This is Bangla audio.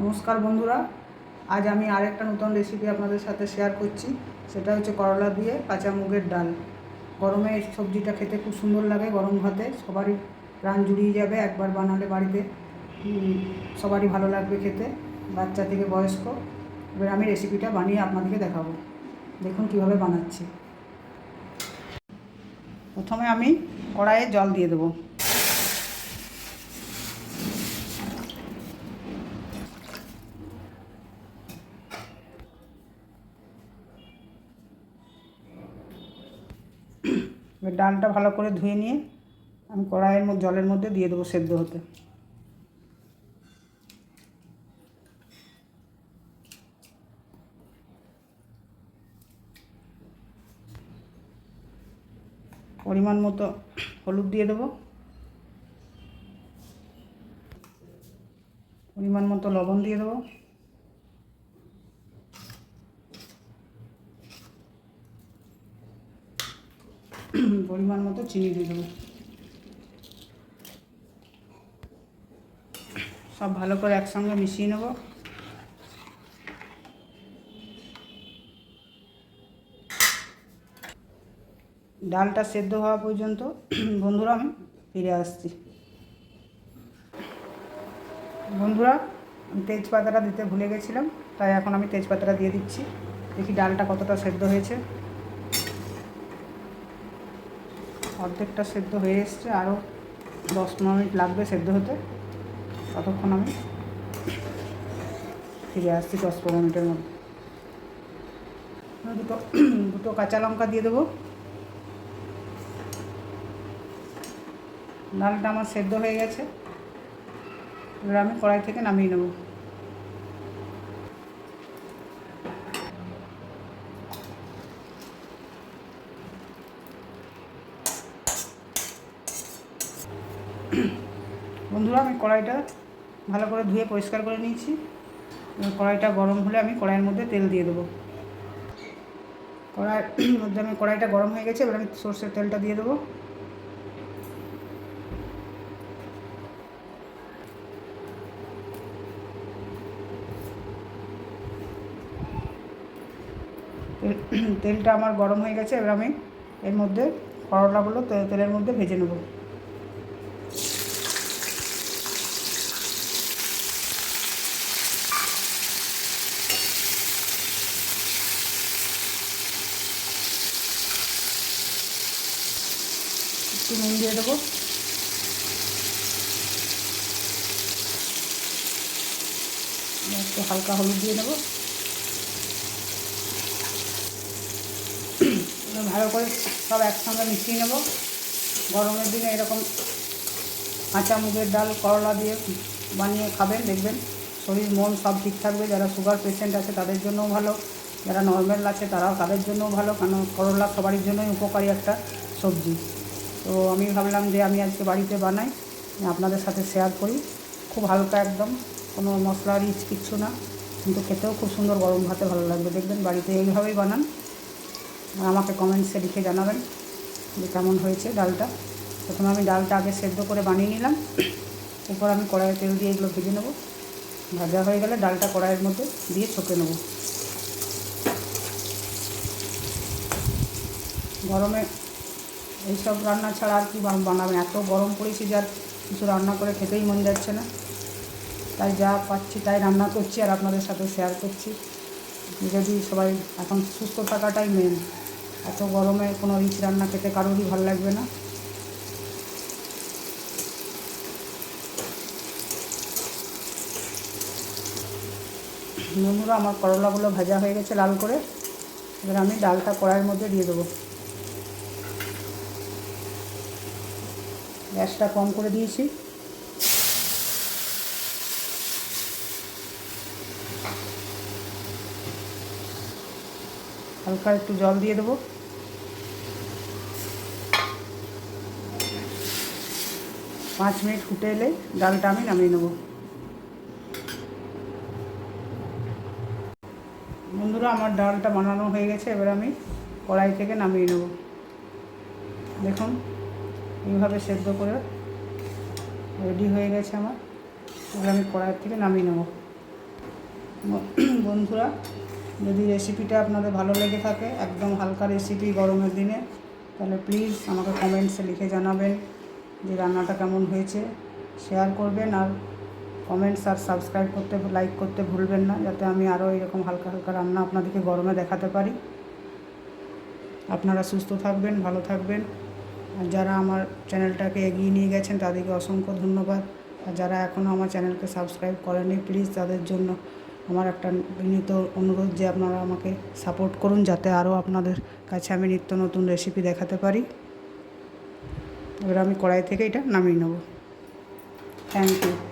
নমস্কার বন্ধুরা। আজ আমি আরেকটা নতুন রেসিপি আপনাদের সাথে শেয়ার করছি। সেটা হচ্ছে করলা দিয়ে কাঁচা মুগের ডাল। গরমে সবজিটা খেতে খুব সুন্দর লাগে গরম ভাতে। সবারই প্রাণ জুড়িয়ে যাবে, একবার বানালে বাড়িতে সবারই ভালো লাগবে খেতে, বাচ্চা থেকে বয়স্ক। এবার আমি রেসিপিটা বানিয়ে আপনাদেরকে দেখাবো। দেখুন কীভাবে বানাচ্ছি। প্রথমে আমি কড়াইয়ে জল দিয়ে দেবো। এবার ডালটা ভালো করে ধুয়ে নিয়ে আমি কড়াইয়ের মধ্যে, জলের মধ্যে দিয়ে দেবো সেদ্ধ হতে। পরিমাণ মতো হলুদ দিয়ে দেবো। পরিমাণ মতো লবণ দিয়ে দেবো। পরিমাণ মতো চিনি দিয়ে দেবো। সব ভালো করে একসঙ্গে মিশিয়ে নেব। ডালটা সেদ্ধ হওয়া পর্যন্ত বন্ধুরা, আমি ফিরে আসছি। বন্ধুরা তেজপাতাটা দিতে ভুলে গেছিলাম, তাই এখন আমি তেজপাতাটা দিয়ে দিচ্ছি। দেখি ডালটা কতটা সেদ্ধ হয়েছে। অর্ধেকটা সেদ্ধ হয়ে এসছে আরও দশ পনেরো মিনিট লাগবে সেদ্ধ হতে, ততক্ষণ আমি ফিরে আসছি দশ পনেরো মিনিটের মধ্যে। দুটো দুটো কাঁচা লঙ্কা দিয়ে দেবো। ডালটা আমার সেদ্ধ হয়ে গেছে। এবার আমি কড়াই থেকে নামিয়ে নেব। বন্ধুরা, আমি কড়াইটা ভালো করে ধুয়ে পরিষ্কার করে নিয়েছি। কড়াইটা গরম হলে আমি কড়াইয়ের মধ্যে তেল দিয়ে দেবো। কড়াইয়ের মধ্যে আমি কড়াইটা গরম হয়ে গেছে, এবার আমি সর্ষের তেলটা দিয়ে দেবো। তেল- তেলটা আমার গরম হয়ে গেছে, এবার আমি এর মধ্যে করলাগুলো তেলের মধ্যে ভেজে নেব। একটু নুন দিয়ে দেবো। একটু হালকা হলুদ দিয়ে দেবো। ভালো করে সব একসঙ্গে মিশিয়ে নেব। গরমের দিনে এরকম কাঁচা মুগের ডাল, করলা দিয়ে বানিয়ে খাবেন, দেখবেন শরীর, মন সব ঠিক থাকবে। যারা সুগার পেশেন্ট আছে তাদের জন্যও ভালো, যারা নর্মাল আছে তারাও তাদের জন্যও ভালো, কারণ করলা সবারই জন্যই উপকারী একটা সবজি। তো আমি ভাবলাম যে আমি আজকে বাড়িতে বানাই আপনাদের সাথে শেয়ার করি। খুব হালকা একদম, কোনো মশলা, রিচ কিচ্ছু না, কিন্তু খেতেও খুব সুন্দর গরম ভাতে ভালো লাগবে। দেখবেন বাড়িতে এইভাবেই বানান। আমাকে কমেন্টসে লিখে জানাবেন যে কেমন হয়েছে ডালটা। প্রথমে আমি ডালটা আগে সেদ্ধ করে বানিয়ে নিলাম। এরপর আমি কড়াইয়ে তেল দিয়ে এগুলো ভেজে নেব। ভাজা হয়ে গেলে ডালটা কড়াইয়ের মধ্যে দিয়ে ছকে নেব। গরমে এইসব রান্না ছাড়া আর কি বান- বানাবেন এত গরম পড়েছে যে আর কিছু রান্না করে খেতেই মন যাচ্ছে না। তাই যা পাচ্ছি তাই রান্না করছি আর আপনাদের সাথে শেয়ার করছি। যদি সবাই এখন সুস্থ থাকাটাই মেন এত গরমে কোনো রিচ রান্না খেতে কারোরই ভালো লাগবে না। বন্ধুরা আমার করলাগুলো ভাজা হয়ে গেছে লাল করে। এবার আমি ডালটা কড়াইয়ের মধ্যে দিয়ে দেবো। গ্যাসটা কম করে দিয়েছি। হালকা একটু জল দিয়ে দেবো। পাঁচ মিনিট ফুটে এলে ডালটা আমি নামিয়ে নেব। বন্ধুরা, আমার ডালটা বানানো হয়ে গেছে, এবার আমি কড়াই থেকে নামিয়ে নেব। দেখুন এইভাবে সেদ্ধ করে রেডি হয়ে গেছে আমার। এবার আমি কড়াইয়ের থেকে নামিয়ে নেব। বন্ধুরা, যদি রেসিপিটা আপনাদের ভালো লেগে থাকে, একদম হালকা রেসিপি গরমের দিনে, তাহলে প্লিজ আমাকে কমেন্টসে লিখে জানাবেন যে রান্নাটা কেমন হয়েছে। শেয়ার করবেন আর কমেন্টস আর সাবস্ক্রাইব করতে লাইক করতে ভুলবেন না, যাতে আমি আরও এরকম হালকা হালকা রান্না আপনাদেরকে গরমে দেখাতে পারি। আপনারা সুস্থ থাকবেন, ভালো থাকবেন। যারা আমার চ্যানেলটাকে এগিয়ে নিয়ে গেছেন তাদেরকে অসংখ্য ধন্যবাদ। আর যারা এখনও আমার চ্যানেলকে সাবস্ক্রাইব করেনি প্লিজ তাদের জন্য আমার একটা বিনীত অনুরোধ যে আপনারা আমাকে সাপোর্ট করুন যাতে আরও আপনাদের কাছে আমি নিত্য নতুন রেসিপি দেখাতে পারি। এবার আমি কড়াই থেকে এটা নামিয়ে নেব। Thank you.